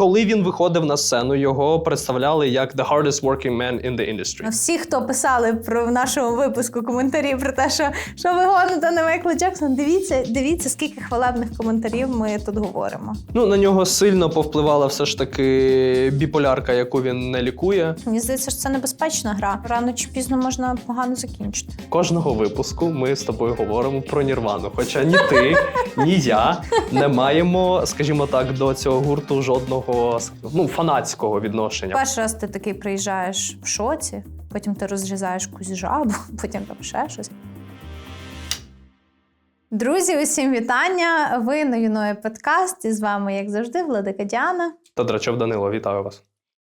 коли він виходив на сцену, його представляли як the hardest working man in the industry. Всі, хто писали про в нашому випуску коментарі про те, що, що ви гоните на Майкла Джексона, дивіться, дивіться, скільки хвалебних коментарів ми тут говоримо. Ну на нього сильно повпливала все ж таки біполярка, яку він не лікує. Мені здається, що це небезпечна гра. Рано чи пізно можна погано закінчити. Кожного випуску ми з тобою говоримо про Нірвану. Хоча ні ти, ні я не маємо, скажімо так, до цього гурту жодного ну, фанатського відношення. Перший раз ти такий приїжджаєш в шоці, потім ти розрізаєш якусь жабу, потім там ще щось. Друзі, усім вітання! Ви на юної подкаст. І з вами, як завжди, Владика Діана. Та Драчов Данило, вітаю вас.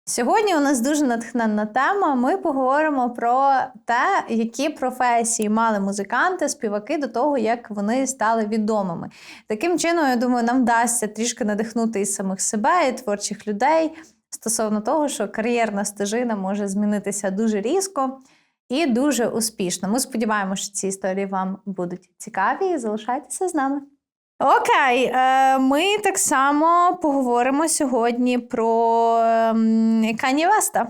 Сьогодні у нас дуже натхненна тема. Ми поговоримо про те, які професії мали музиканти, співаки до того, як вони стали відомими. Таким чином, я думаю, нам вдасться трішки надихнути і самих себе, і творчих людей стосовно того, що кар'єрна стежина може змінитися дуже різко і дуже успішно. Ми сподіваємося, що ці історії вам будуть цікаві. і Залишайтеся з нами. Окей, е, ми так само поговоримо сьогодні про ем, Кані Веста.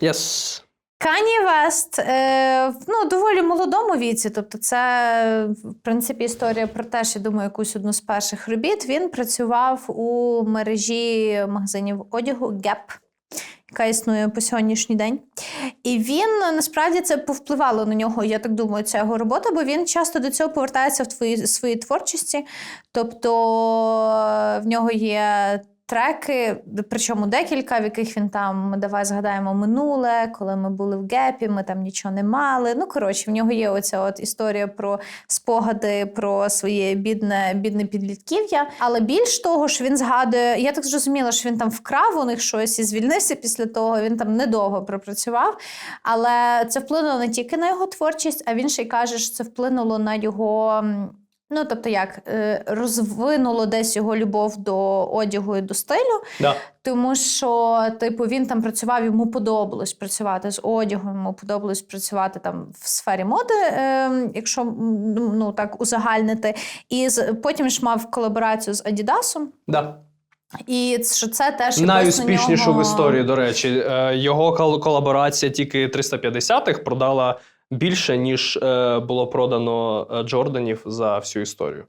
Yes. Кані Вест е, в ну, доволі молодому віці. Тобто, це, в принципі, історія про те, що я думаю, якусь одну з перших робіт. Він працював у мережі магазинів одягу Gap, яка існує по сьогоднішній день. І він насправді це повпливало на нього, я так думаю, ця його робота, бо він часто до цього повертається в твої, своїй творчості. Тобто е, в нього є. Треки, причому декілька, в яких він там давай згадаємо минуле, коли ми були в гепі, ми там нічого не мали. Ну коротше, в нього є оця от історія про спогади про своє бідне, бідне підлітків'я. Але більш того, що він згадує, я так зрозуміла, що він там вкрав у них щось і звільнився після того. Він там недовго пропрацював. Але це вплинуло не тільки на його творчість, а він ще й каже, що це вплинуло на його. Ну, тобто, як е, розвинуло десь його любов до одягу і до стилю, Да. тому що, типу, він там працював, йому подобалось працювати з одягом, йому подобалось працювати там в сфері моди, е, якщо ну так узагальнити. І потім ж мав колаборацію з Адідасом. Да. І що це теж Найуспішнішу нього... в історії, до речі. Е, Його кол- колаборація тільки 350-х продала більше, ніж е, було продано е, Джорданів за всю історію.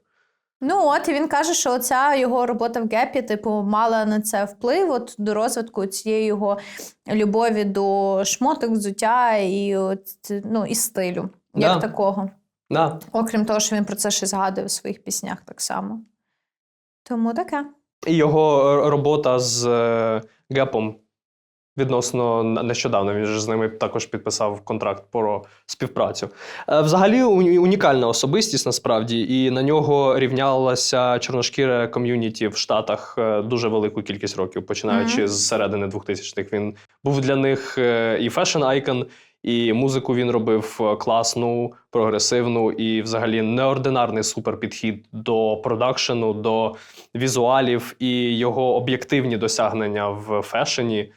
Ну от і він каже, що оця його робота в гепі, типу, мала на це вплив от, до розвитку цієї його любові до шмоток, взуття і от, ну, і стилю, як Да. такого. Да. Окрім того, що він про це ще згадує в своїх піснях так само. Тому таке. І його е, робота з Гепом відносно нещодавно. Він ж з ними також підписав контракт про співпрацю. Е, Взагалі уні- унікальна особистість насправді, і на нього рівнялася чорношкіре ком'юніті в Штатах е, дуже велику кількість років, починаючи Мгм. з середини 2000-х. Він був для них е, і фешн айкон. І музику він робив класну, прогресивну і, взагалі, неординарний суперпідхід до продакшену, до візуалів і його об'єктивні досягнення в фешені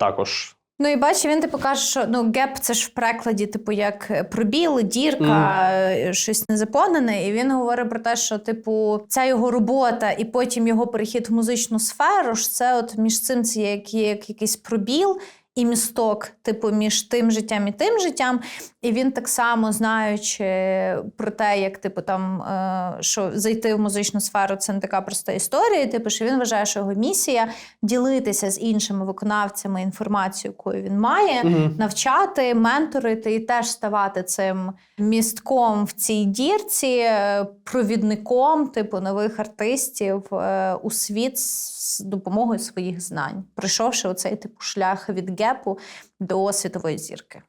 також. Ну і бачиш, він типу каже, що ну геп це ж в перекладі, типу, як пробіл, дірка, mm. щось незаповнене. І він говорить про те, що типу ця його робота і потім його перехід в музичну сферу. ж Це от між цим це як, як якийсь пробіл. І місток, типу, між тим життям і тим життям. І він так само, знаючи про те, як типу там е, що зайти в музичну сферу, це не така проста історія. Типу, що він вважає, що його місія ділитися з іншими виконавцями інформацією, яку він має, Мгм. навчати, менторити і теж ставати цим містком в цій дірці, е, провідником типу нових артистів е, у світ з допомогою своїх знань, пройшовши оцей типу шлях від гепу до світової зірки.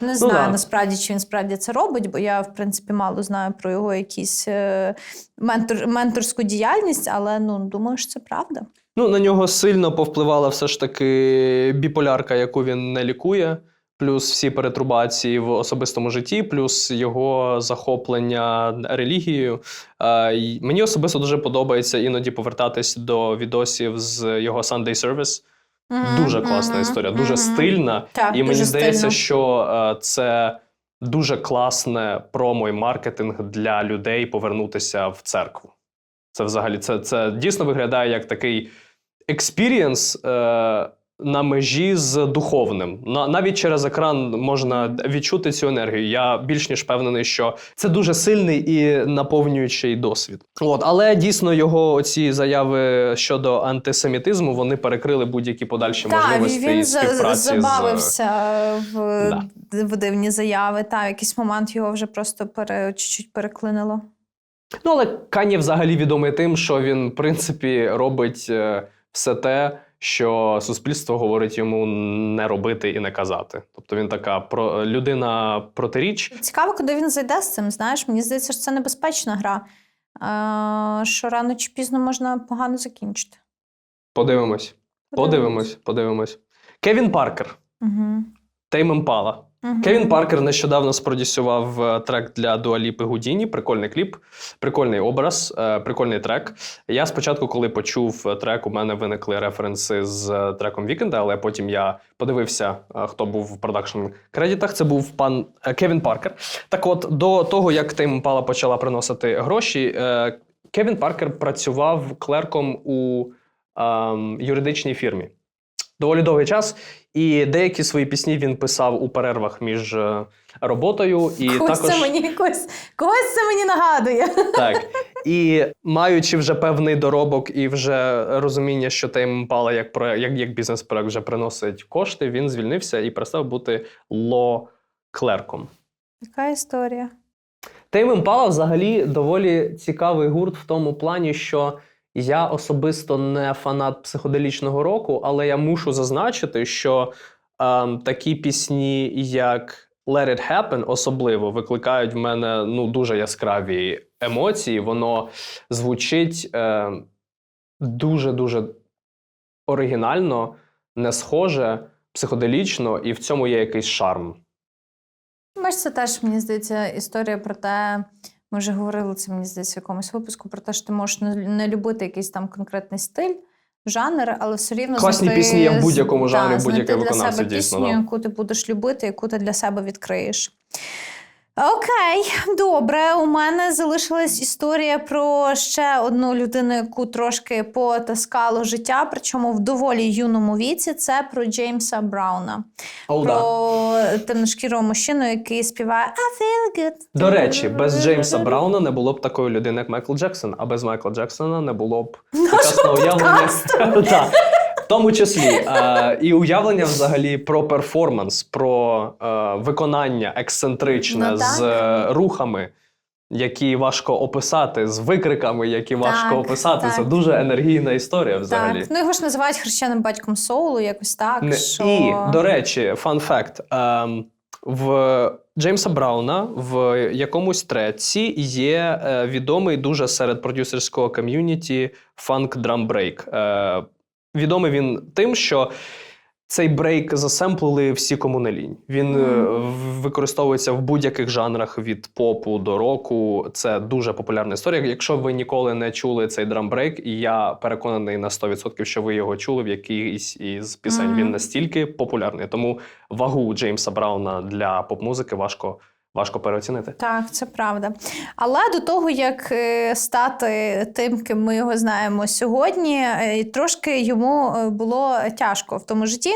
Не знаю да. насправді, чи він справді це робить, бо я, в принципі, мало знаю про його якісь е, ментор, менторську діяльність, але ну думаю, що це правда. Ну, на нього сильно повпливала все ж таки біполярка, яку він не лікує, плюс всі перетрубації в особистому житті, плюс його захоплення релігією. Е, Мені особисто дуже подобається іноді повертатись до відосів з його Sunday Service. Дуже класна історія, дуже стильна. Так, і мені здається, стильно. що е, це дуже класне промо і маркетинг для людей повернутися в церкву. Це взагалі це, це дійсно виглядає як такий експірієнс е, на межі з духовним. Навіть через екран можна відчути цю енергію. Я більш ніж впевнений, що це дуже сильний і наповнюючий досвід. От, але дійсно його ці заяви щодо антисемітизму вони перекрили будь-які подальші Так, можливості він співпраці з забавився в, Да. в дивні заяви. Та, в якийсь момент його вже просто пере, чуть-чуть переклинило. Ну, але Кані взагалі відомий тим, що він, в принципі, робить е, все те, що суспільство говорить йому не робити і не казати. Тобто він така про людина протиріч. Цікаво, куди він зайде з цим. Знаєш, мені здається, що це небезпечна гра. е, що рано чи пізно можна погано закінчити. Подивимось. Подивимось, подивимось. Кевін Паркер, Угу. Тейм Імпала. Угу. Кевін Паркер нещодавно спродюсував е, трек для Дуаліпи Гудіні. Прикольний кліп, прикольний образ, е, прикольний трек. Я спочатку, коли почув е, трек, у мене виникли референси з треком Вікенда, але потім я подивився, хто був в продакшн кредитах. Це був пан Кевін Паркер. Так от, до того, як Тейм Імпала почала приносити гроші, Кевін Паркер працював клерком у ем, юридичній фірмі. Доволі довгий час, і деякі свої пісні він писав у перервах між е, роботою. І когось, також це мені, когось, когось це мені нагадує. так. І маючи вже певний доробок і вже розуміння, що Тейм Пала як про як, як бізнес-проект вже приносить кошти, він звільнився і перестав бути ло-клерком. Яка історія? Тейм Імпала взагалі доволі цікавий гурт в тому плані, що я особисто не фанат психоделічного року, але я мушу зазначити, що ем, такі пісні, як Let It Happen, особливо викликають в мене ну, дуже яскраві емоції. Воно звучить дуже-дуже оригінально, не схоже, психоделічно, і в цьому є якийсь шарм. Бач, це теж, мені здається, історія про те, ми вже говорили це, мені здається, в якомусь випуску, про те, що ти можеш не, любити якийсь там конкретний стиль, жанр, але все рівно Класні знати, пісні є в будь-якому жанрі, знайти для дійсно, пісню, да. яку ти будеш любити, яку ти для себе відкриєш. Окей, добре. У мене залишилась історія про ще одну людину, яку трошки потаскало життя, причому в доволі юному віці. Це про Джеймса Брауна О, да. темношкірого мужчину, який співає I feel good. До речі, без Джеймса Брауна не було б такої людини, як Майкл Джексон, а без Майкла Джексона не було б сучасного уявлення. Так, тому числі е, і уявлення взагалі про перформанс, про е, виконання ексцентричне Ну, з е, рухами, які важко описати, з викриками, які важко описати. так. Це дуже енергійна історія взагалі. Так, ну його ж називають хрещеним батьком соулу, якось так. Не- що... І, до речі, фан факт. Ем, в Джеймса Брауна в якомусь треці є е, відомий дуже серед продюсерського ком'юніті фанк драм брейк. Е, відомий він тим, що цей брейк засемплили всі кому не лінь. Він Мгм. використовується в будь-яких жанрах від попу до року. Це дуже популярна історія. Якщо ви ніколи не чули цей драмбрейк, і я переконаний на 100%, що ви його чули в якійсь із пісень. Мгм. Він настільки популярний. Тому вагу Джеймса Брауна для поп-музики важко, важко переоцінити. Так, це правда. Але до того, як е, стати тим, ким ми його знаємо сьогодні, е, трошки йому е, було тяжко в тому житті.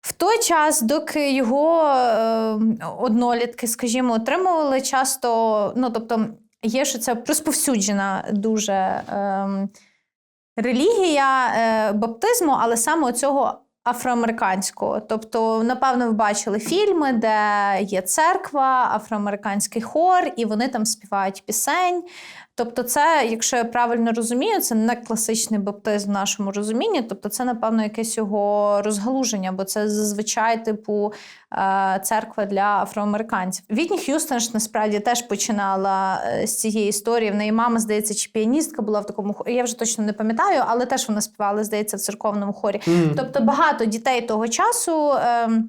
В той час, доки його е, однолітки, скажімо, отримували часто, ну тобто, є, що це розповсюджена дуже е, релігія баптизму, але саме цього афроамериканського. Тобто, напевно, ви бачили фільми, де є церква, афроамериканський хор, і вони там співають пісень. Тобто, це, якщо я правильно розумію, це не класичний баптизм в нашому розумінні. Тобто, це, напевно, якесь його розгалуження, бо це зазвичай, типу, е, церква для афроамериканців. Вітні Х'юстон ж насправді теж починала е, з цієї історії. В неї мама, здається, чи піаністка була в такому хорі. Я вже точно не пам'ятаю, але теж вона співала, здається, в церковному хорі. Тобто багато дітей того часу. ем,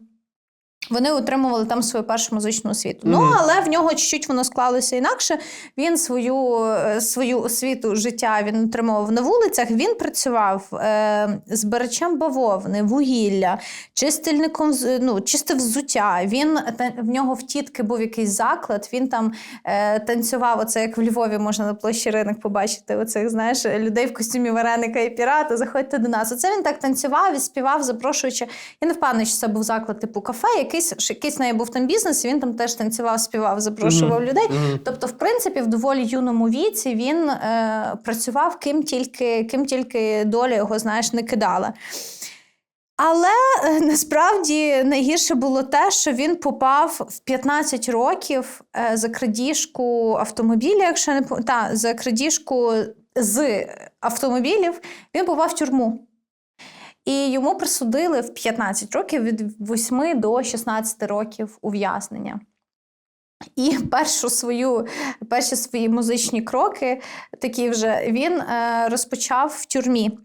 Вони отримували там свою першу музичну освіту. Мгм. Ну, але в нього чуть-чуть воно склалося інакше. Він свою, е, свою освіту життя він отримував на вулицях. Він працював е, збирачем бавовни, вугілля, чистильником, ну, чистив взуття. Він та- в нього в тітки був якийсь заклад. Він там е, танцював. Оце як в Львові можна на площі ринок побачити. Оцих знаєш людей в костюмі вареника і пірата. Заходьте до нас. Оце він так танцював і співав, запрошуючи. Я не впевнена, що це був заклад типу кафе. Якийсь що якийсь неї був там бізнес. Він там теж танцював, співав, запрошував людей. Мгм. Тобто, в принципі, в доволі юному віці він е, працював ким тільки, ким тільки доля його, знаєш, не кидала. Але е, насправді найгірше було те, що він попав в 15 років е, за крадіжку автомобіля, якщо не та, за крадіжку з автомобілів, він попав в тюрму. І йому присудили в 15 років від 8 до 16 років ув'язнення. І першу свою, перші свої музичні кроки, такі вже він е, розпочав в тюрмі.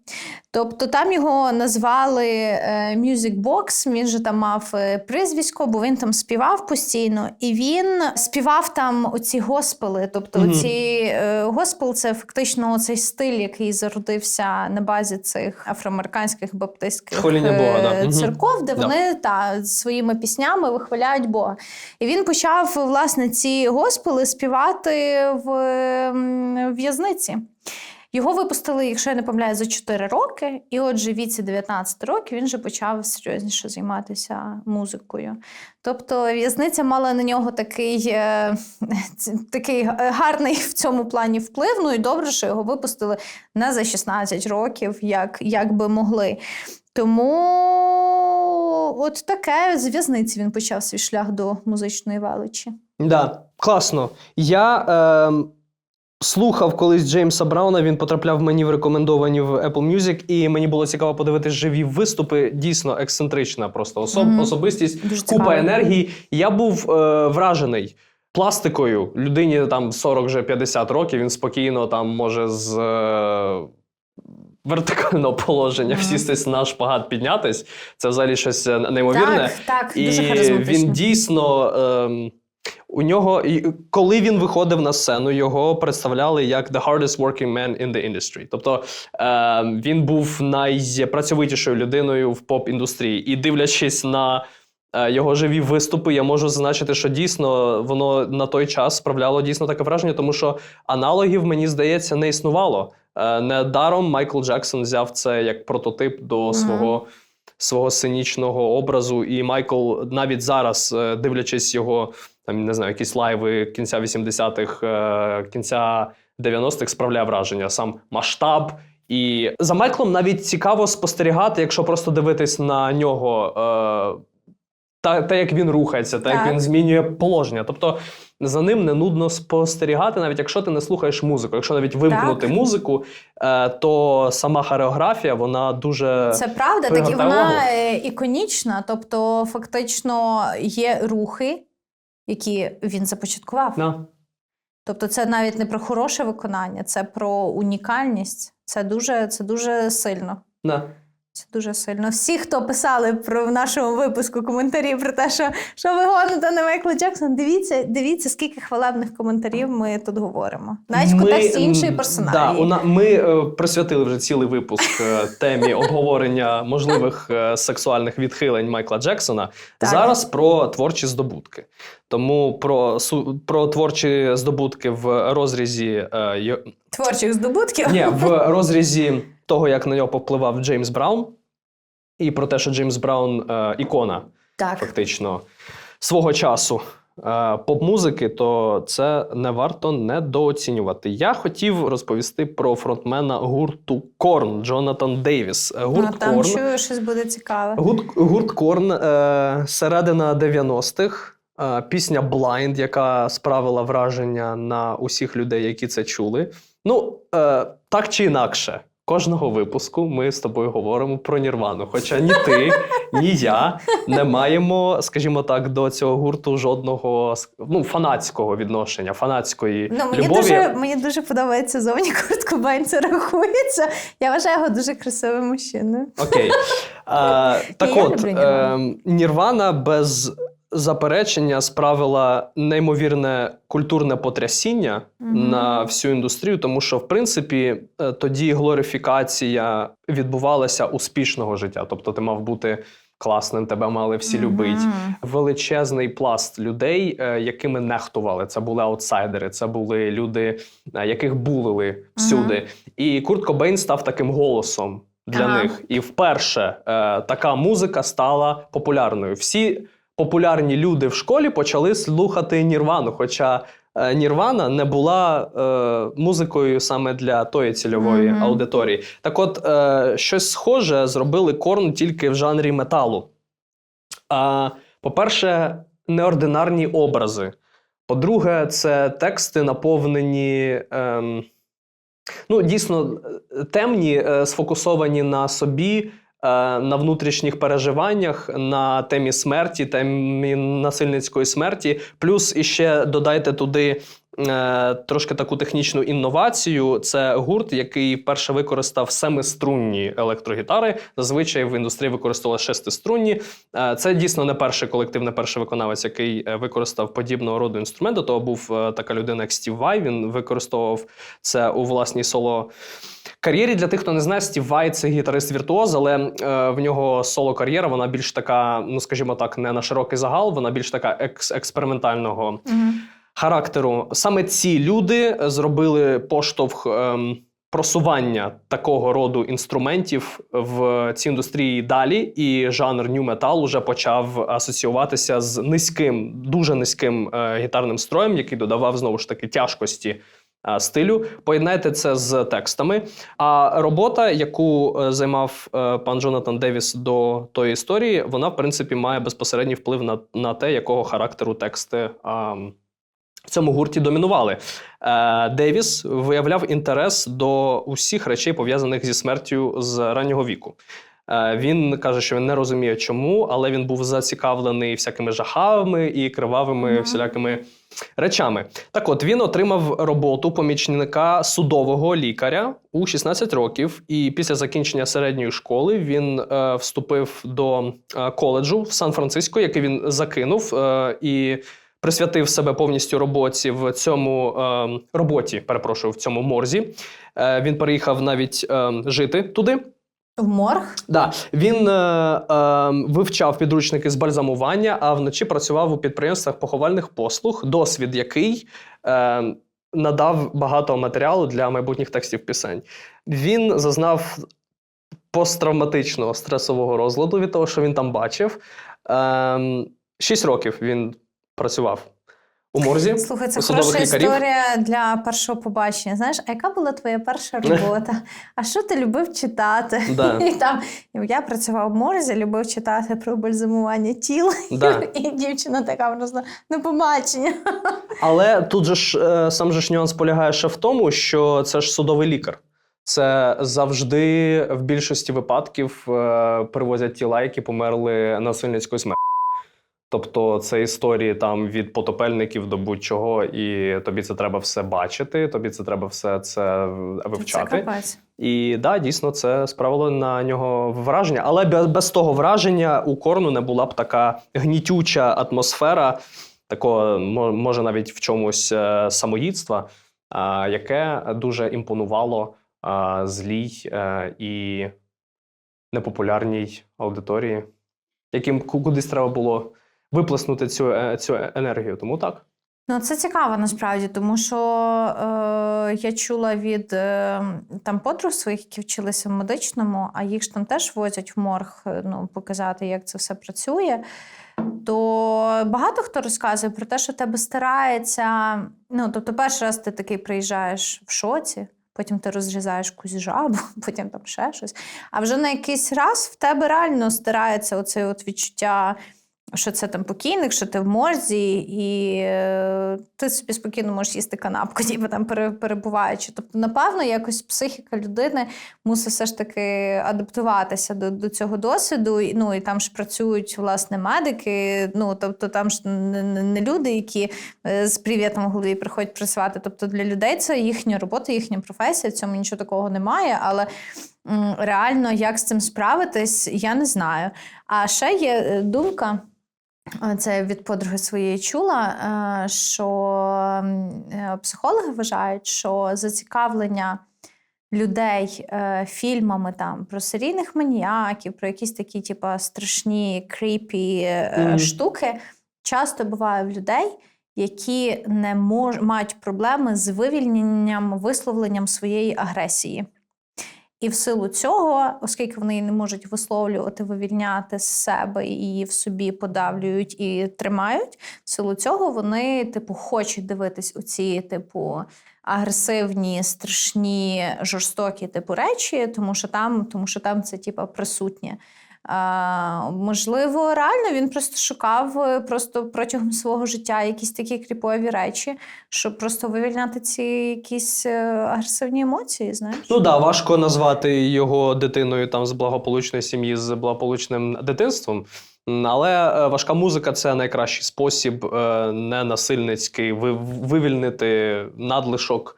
Тобто там його назвали е, Music Box, він же там мав е, прізвисько, бо він там співав постійно, і він співав там оці госпели. Тобто, Мгм. оці е, госпел це фактично цей стиль, який зародився на базі цих афроамериканських баптистських Бога, да. церков, де Да. вони та своїми піснями вихваляють Бога. І він почав власне ці госпели співати в в'язниці. Його випустили, якщо я не помиляю, за 4 роки, і отже, віці 19 років він вже почав серйозніше займатися музикою. Тобто в'язниця мала на нього такий, е, такий гарний в цьому плані вплив. Ну і добре, що його випустили не за 16 років, як, як би могли. Тому от таке з в'язниці він почав свій шлях до музичної величі. Да, класно. Я ем, слухав колись Джеймса Брауна, він потрапляв мені в рекомендовані в Apple Music, і мені було цікаво подивитись живі виступи. Дійсно ексцентрична просто особ, Мгм. особистість, Дуже купа цікаво. енергії. Я був е, вражений. Пластикою людині там 40 вже 50 років. Він спокійно там може з е, вертикального положення всістись на шпагат піднятись. Це взагалі щось е, неймовірне. Так, так, І дуже харизматично. він дійсно. Ем, у нього, і коли він виходив на сцену, його представляли як the hardest working man in the industry. Тобто ем, він був найпрацьовитішою людиною в поп-індустрії. І дивлячись на е, його живі виступи, я можу зазначити, що дійсно воно на той час справляло дійсно таке враження, тому що аналогів, мені здається, не існувало. Е, Недаром Майкл Джексон взяв це як прототип до свого свого сценічного образу. І Майкл навіть зараз, е, дивлячись його, там не знаю, якісь лайви кінця 80-х, е, кінця 90-х, справляє враження. Сам масштаб. І за Майклом навіть цікаво спостерігати, якщо просто дивитись на нього. Та, те, як він рухається, та як він змінює положення. Тобто за ним не нудно спостерігати, навіть якщо ти не слухаєш музику. Якщо навіть вимкнути Так. музику, е, то сама хореографія вона дуже Це правда, так і вона е, іконічна. Тобто, фактично є рухи, які він започаткував. Да. Тобто, це навіть не про хороше виконання, це про унікальність. Це дуже, це дуже сильно. Да. Це дуже сильно. Всі, хто писали про в нашому випуску коментарі про те, що, що ви гоните на Майкла Джексона, дивіться, дивіться, скільки хвалебних коментарів ми тут говоримо. Навіть в контексті іншої персоналі. Да, у на- ми е, присвятили вже цілий випуск е, темі обговорення можливих е, сексуальних відхилень Майкла Джексона. Так. Зараз про творчі здобутки. Тому про, су- про творчі здобутки в розрізі е, Творчих здобутків. Ні, в розрізі того, як на нього повпливав Джеймс Браун, і про те, що Джеймс Браун е, ікона Так. фактично свого часу е, поп-музики, то це не варто недооцінювати. Я хотів розповісти про фронтмена гурту Корн Джонатан Дейвіс. Е, Гурт Ну, там Корн. чую, щось буде цікаве. Гурт, гурт Корн е, середина 90-х. Е, пісня Blind, яка справила враження на усіх людей, які це чули. Ну, е, так чи інакше, кожного випуску ми з тобою говоримо про Нірвану. Хоча ні ти, ні я не маємо, скажімо так, до цього гурту жодного ну, фанатського відношення, фанатської Ну, мені любові. дуже, мені дуже подобається зовні Курт Кобейн, це рахується. Я вважаю його дуже красивим мужчиною. Окей. Е, так я от, е, Нірвана без заперечення справила неймовірне культурне потрясіння Мгм. на всю індустрію, тому що, в принципі, е, тоді глорифікація відбувалася успішного життя. Тобто, ти мав бути класним, тебе мали всі любити. Величезний пласт людей, е, якими нехтували. Це були аутсайдери, це були люди, е, яких булили всюди. І Курт Кобейн став таким голосом для Ага. них. І вперше е, така музика стала популярною. Всі популярні люди в школі почали слухати Нірвану. Хоча е, Нірвана не була е, музикою саме для тої цільової Мгм. аудиторії. Так от, е, щось схоже зробили Корн тільки в жанрі металу. А, по-перше, неординарні образи. По-друге, це тексти наповнені. Ем, ну, дійсно, е, темні, е, сфокусовані на собі, е, на внутрішніх переживаннях, на темі смерті, темі насильницької смерті. Плюс іще додайте туди. е, Трошки таку технічну інновацію. Це гурт, який вперше використав семиструнні електрогітари. Зазвичай в індустрії використовували шестиструнні. Е, Це дійсно не перший колектив, не перший виконавець, який е, використав подібного роду інструмент. До того був е, така людина, як Стів Вай. Він використовував це у власній соло. Кар'єрі для тих, хто не знає, Стів Вай це гітарист віртуоз, але е, в нього соло кар'єра вона більш така, ну скажімо так, не на широкий загал, вона більш така екс- експериментального Мгм. характеру. Саме ці люди зробили поштовх ем, просування такого роду інструментів в цій індустрії далі, і жанр ню метал уже почав асоціюватися з низьким, дуже низьким е, гітарним строєм, який додавав знову ж таки тяжкості. Е, Стилю, поєднайте це з текстами. А робота, яку е, займав е, пан Джонатан Девіс до тої історії, вона в принципі має безпосередній вплив на, на те, якого характеру тексти в цьому гурті домінували. Девіс виявляв інтерес до усіх речей, пов'язаних зі смертю з раннього віку. Е, Він каже, що він не розуміє, чому, але він був зацікавлений всякими жахами і кривавими Мгм. всілякими речами. Так от він отримав роботу помічника судового лікаря у 16 років, і після закінчення середньої школи він е, вступив до е, коледжу в Сан-Франциско, який він закинув е, і присвятив себе повністю роботі в цьому е, роботі. Перепрошую, в цьому морзі. Е, він переїхав навіть е, жити туди. В морг? Да, він е, е, вивчав підручники з бальзамування, а вночі працював у підприємствах поховальних послуг, досвід який е, надав багато матеріалу для майбутніх текстів пісень. Він зазнав посттравматичного стресового розладу від того, що він там бачив. Е, шість років він працював у морзі. Слухай, це хороша лікарів. історія для першого побачення. Знаєш, а яка була твоя перша робота? А що ти любив читати? Да. І там я працював в морзі, любив читати про бальзамування тіла. Да. І дівчина така просто на побачення. Але тут же ж е, сам же ж нюанс полягає ще в тому, що це ж судовий лікар. Це завжди в більшості випадків е, привозять тіла, які померли насильницькою смертю. Тобто це історії там від потопельників до будь-чого, і тобі це треба все бачити, тобі це треба все це Це вивчати. капець. І да, дійсно, це справило на нього враження. Але без, того враження у Корну не була б така гнітюча атмосфера, такого мо- може навіть в чомусь е, самоїдства, яке дуже імпонувало злій е, і непопулярній аудиторії, яким кудись треба було виплеснути цю, е, цю енергію. Тому так. Ну, це цікаво насправді, тому що е, я чула від е, там подруг своїх, які вчилися в медичному, а їх ж там теж возять в морг, е, ну, показати, як це все працює. То багато хто розказує про те, що тебе старається. Ну, тобто, перший раз ти такий приїжджаєш в шоці, потім ти розрізаєш якусь жабу, потім там ще щось. А вже на якийсь раз в тебе реально старається оце от відчуття що це там покійник, що ти в морзі, і е, ти собі спокійно можеш їсти канапку, ніби там перебуваючи. Тобто, напевно, якось психіка людини мусить все ж таки адаптуватися до, до цього досвіду. Ну і там ж працюють власне медики. Ну тобто, там ж не, люди, які е, з привітом в голові приходять працювати. Тобто для людей це їхня робота, їхня професія. В цьому нічого такого немає. Але реально, як з цим справитись, я не знаю. А ще є е, думка. Це від подруги своєї чула, е, що е, психологи вважають, що зацікавлення людей е, фільмами там про серійних маніяків, про якісь такі, типа, страшні кріпі Мгм. штуки, часто буває в людей, які не мож, мають проблеми з вивільненням, висловленням своєї агресії. І в силу цього, оскільки вони не можуть висловлювати, вивільняти з себе і її в собі подавлюють і тримають, в силу цього вони, типу, хочуть дивитись у ці, типу, агресивні, страшні, жорстокі типу речі, тому що там, тому що там це типу, присутнє. Можливо, реально він просто шукав е, просто протягом свого життя якісь такі кріпові речі, щоб просто вивільняти ці якісь е, агресивні емоції. Знаєш? Ну да, важко назвати його дитиною там з благополучної сім'ї з благополучним дитинством. Але е, важка музика це найкращий спосіб ненасильницький ви- вивільнити надлишок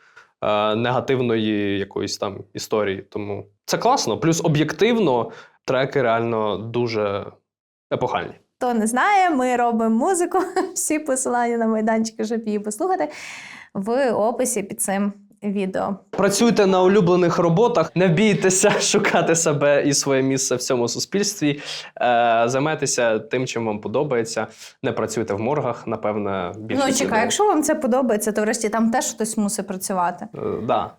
негативної якоїсь там історії. Тому це класно. Плюс об'єктивно треки реально дуже епохальні. Хто не знає, ми робимо музику. Всі посилання на майданчики, щоб її послухати в описі під цим відео. Працюйте на улюблених роботах, не бійтеся шукати себе і своє місце в цьому суспільстві. Е, займайтеся тим, чим вам подобається. Не працюйте в моргах, напевне, більше. ну, чекай, якщо вам це подобається, то врешті там теж хтось мусить працювати. Е, да.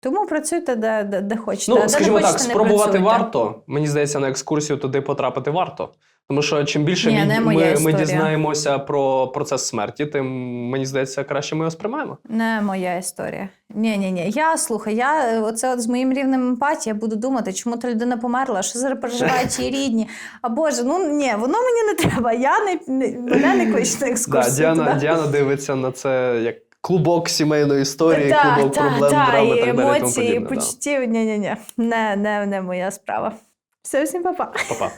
Тому працюйте де, де, де хочете. Ну, де скажімо не так, хочете, не спробувати варто. Мені здається, на екскурсію туди потрапити варто. Тому що чим більше Ні, ми, ми, ми дізнаємося про процес смерті, тим мені здається, краще ми його сприймаємо. Не моя історія. Ні, ні, ні. Я слухай, я е, оце от з моїм рівнем емпатії я буду думати, чому та людина померла, що зараз переживають її рідні. А Боже, ну ні, воно мені не треба. Я не, не мене не кличте на Да. Діана. Діана дивиться на це як клубок сімейної історії, Та, клубок та, проблем, та, драми і і так далі. емоції, і почуттів. Ні, ні, ні. Не, не, не моя справа. Все, всім па-па. Па-па.